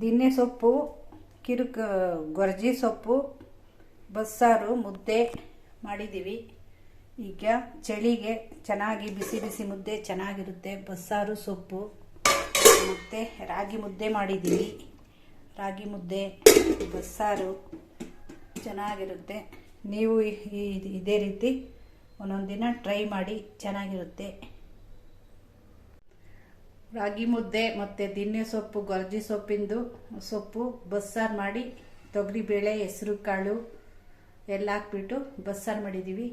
ದಿನ್ನೆ ಸೊಪ್ಪು, ಕಿರುಕ, ಗೊರ್ಜಿ ಸೊಪ್ಪು, ಬಸ್ಸಾರು, ಮುದ್ದೆ ಮಾಡಿದ್ದೀವಿ. ಈಗ ಚಳಿಗೆ ಚೆನ್ನಾಗಿ ಬಿಸಿ ಬಿಸಿ ಮುದ್ದೆ ಚೆನ್ನಾಗಿರುತ್ತೆ. ಬಸ್ಸಾರು, ಸೊಪ್ಪು, ಮತ್ತು ರಾಗಿ ಮುದ್ದೆ ಮಾಡಿದ್ದೀವಿ. ರಾಗಿ ಮುದ್ದೆ, ಬಸ್ಸಾರು ಚೆನ್ನಾಗಿರುತ್ತೆ. ನೀವು ಇದೇ ರೀತಿ ಒಂದೊಂದು ದಿನ ಟ್ರೈ ಮಾಡಿ ಚೆನ್ನಾಗಿರುತ್ತೆ. ರಾಗಿ ಮುದ್ದೆ ಮತ್ತು ದಿನ್ನೆ ಸೊಪ್ಪು, ಗೊರ್ಜಿ ಸೊಪ್ಪಿಂದು ಸೊಪ್ಪು ಬಸ್ಸಾರು ಮಾಡಿ ತೊಗರಿಬೇಳೆ ಹೆಸರು ಕಾಳು ಎಲ್ಲ ಹಾಕ್ಬಿಟ್ಟು ಬಸ್ಸಾರು ಮಾಡಿದ್ದೀವಿ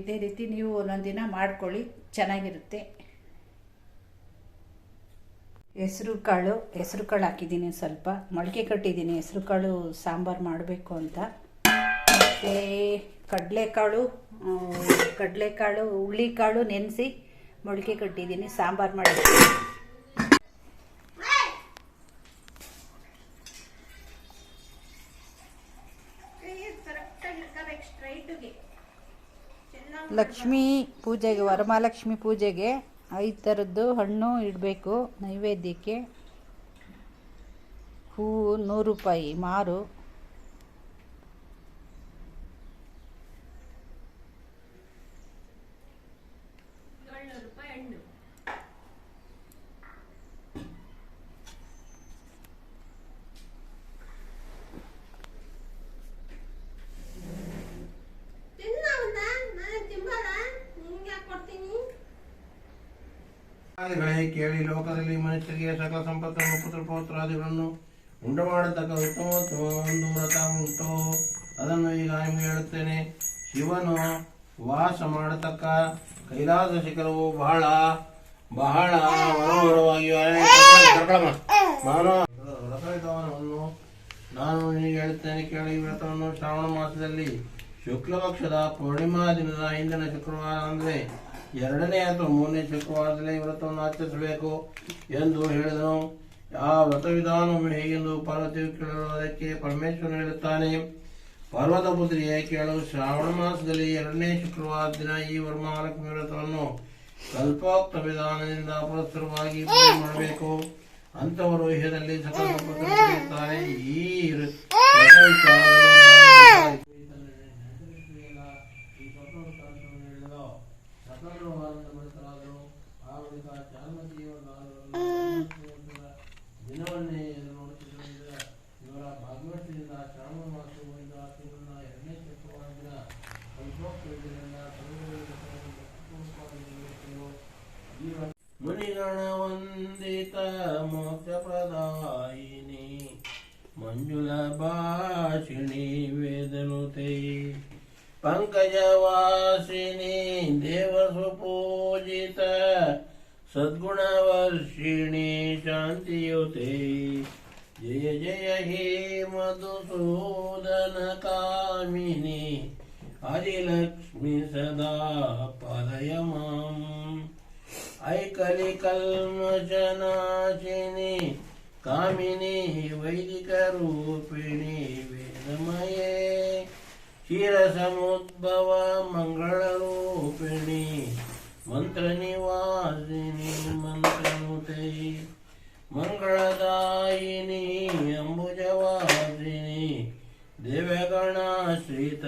ಇದೇ ರೀತಿ ನೀವು ಒಂದೊಂದು ದಿನ ಮಾಡ್ಕೊಳ್ಳಿ, ಚೆನ್ನಾಗಿರುತ್ತೆ. ಹೆಸರು ಕಾಳು ಹೆಸರು ಕಾಳು ಹಾಕಿದ್ದೀನಿ ಸ್ವಲ್ಪ. ಮೊಳಕೆ ಕಟ್ಟಿದ್ದೀನಿ, ಹೆಸರು ಕಾಳು, ಸಾಂಬಾರು ಮಾಡಬೇಕು ಅಂತ. ಮತ್ತು ಕಡಲೆಕಾಳು ಕಡಲೆಕಾಳು, ಹುಳ್ಳಿಕಾಳು ನೆನೆಸಿ ಮೊಳಕೆ ಕಟ್ಟಿದ್ದೀನಿ, ಸಾಂಬಾರು ಮಾಡಿದ್ದೀನಿ ಲಕ್ಷ್ಮೀ ಪೂಜೆಗೆ, ವರಮಹಾಲಕ್ಷ್ಮಿ ಪೂಜೆಗೆ ಐದು ಥರದ್ದು ಹಣ್ಣು ಇಡಬೇಕು, ನೈವೇದ್ಯಕ್ಕೆ. ಹೂವು ನೂರು ರೂಪಾಯಿ, ಮಾರು. ಆದಿಗಳೇ ಕೇಳಿ ಲೋಕದಲ್ಲಿ ಮನುಷ್ಯರಿಗೆ ಸಕಲ ಸಂಪತ್ತನ್ನು ಪುತ್ರ ಪೌತ್ರಾದಿಗಳನ್ನು ಉಂಟು ಮಾಡತಕ್ಕ ಉತ್ತಮೋತ್ತಮ ಒಂದು ವ್ರತ ಉಂಟು. ಅದನ್ನು ಈಗ ನಿಮಗೆ ಹೇಳುತ್ತೇನೆ. ಶಿವನು ವಾಸ ಮಾಡತಕ್ಕ ಕೈಲಾಸ ಶಿಖರವು ಬಹಳ ಬಹಳ ಮನೋಹರವಾಗಿ ನಾನು ನಿನಗೆ ಹೇಳುತ್ತೇನೆ. ಕೇಳಿ ವ್ರತವನ್ನು ಶ್ರಾವಣ ಮಾಸದಲ್ಲಿ ಶುಕ್ಲ ಪಕ್ಷದ ಪೂರ್ಣಿಮಾ ದಿನದ ಹಿಂದಿನ ಶುಕ್ರವಾರ ಅಂದರೆ ಎರಡನೇ ಅಥವಾ ಮೂರನೇ ಶುಕ್ರವಾರದಲ್ಲಿ ವ್ರತವನ್ನು ಆಚರಿಸಬೇಕು ಎಂದು ಹೇಳಿದನು. ಆ ವ್ರತ ವಿಧಾನವು ಹೇಗೆಂದು ಪಾರ್ವತಿಯು ಕೇಳಲು ಅದಕ್ಕೆ ಹೇಳುತ್ತಾನೆ. ಪರ್ವತ ಪುತ್ರಿಯೇ ಕೇಳು, ಶ್ರಾವಣ ಮಾಸದಲ್ಲಿ ಎರಡನೇ ಶುಕ್ರವಾರ ದಿನ ಈ ವರ್ಮಹಾಲಕ್ಷ್ಮಿ ವ್ರತವನ್ನು ಕಲ್ಪೋಕ್ತ ವಿಧಾನದಿಂದ ಪುರಸ್ಸರವಾಗಿ ಪೂಜೆ ಮಾಡಬೇಕು. ಅಂತವರು ಇಹದಲ್ಲಿ ಸಕಲ ಈ ಆ ಬಳಿಕ ಚಾರುಮತಿಯವರಾದವರನ್ನು ಪಂಕಜವಾಸಿನಿ ದೇವ ನೋಡುತ್ತಿದ್ದರಿಂದ ಇವರ शान्तियुते जय जय हे ತಿಂಗಳ ಎರಡನೇ ಶುಕ್ರವಾರ ದಿನ माम् ವಿಧಿಯಿಂದ ಸರ್ವರಿಗೆ ಭಕ್ತಿಪೂರ್ವಕವಾಗಿ वेदमये ವ್ರತ ಮುನಿಗಣ ವಂದಿತ ದೇವೇಗೌಡ ಶ್ರೀತ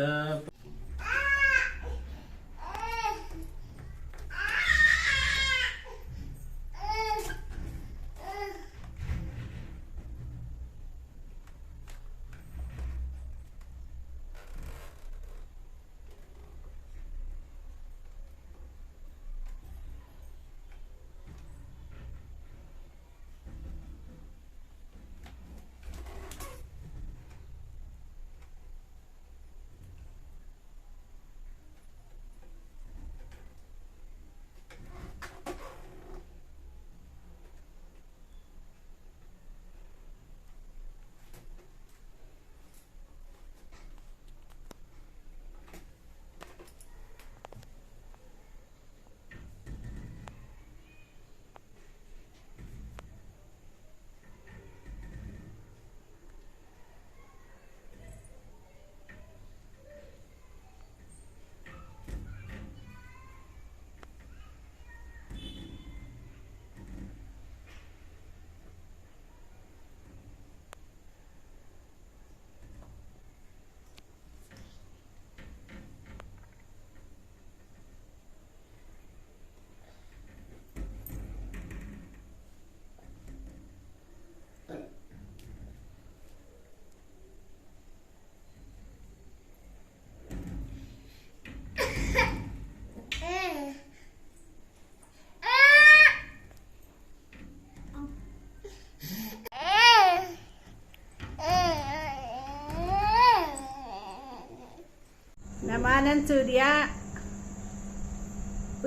ದೇವಗಣಾಶ್ರಿತ ಆನಂದ್ ಸೂರ್ಯ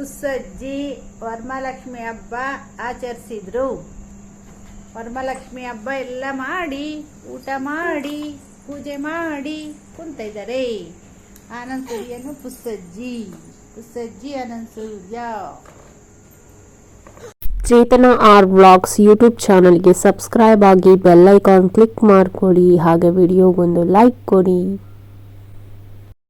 ಉಸ್ಸಜ್ಜಿ ವರಮಹಾಲಕ್ಷ್ಮಿ ಹಬ್ಬ ಆಚರಿಸಿದ್ರು. ವರಮಹಾಲಕ್ಷ್ಮಿ ಹಬ್ಬ ಎಲ್ಲ ಮಾಡಿ, ಊಟ ಮಾಡಿ, ಪೂಜೆ ಮಾಡಿ ಕುಂತ ಇದ್ದಾರೆ. ಆನಂದ್ ಸೂರ್ಯನು ಪುಸ್ಸಜ್ಜಿ ಪುಸ್ಸಜ್ಜಿ Anand Surya Chetana R vlogs YouTube ಚಾನಲ್ಗೆ ಸಬ್ಸ್ಕ್ರೈಬ್ ಆಗಿ ಬೆಲ್ ಐಕಾನ್ ಕ್ಲಿಕ್ ಮಾಡಿಕೊಡಿ. ಹಾಗೆ ವಿಡಿಯೋಗೊಂದು ಲೈಕ್ ಕೊಡಿ.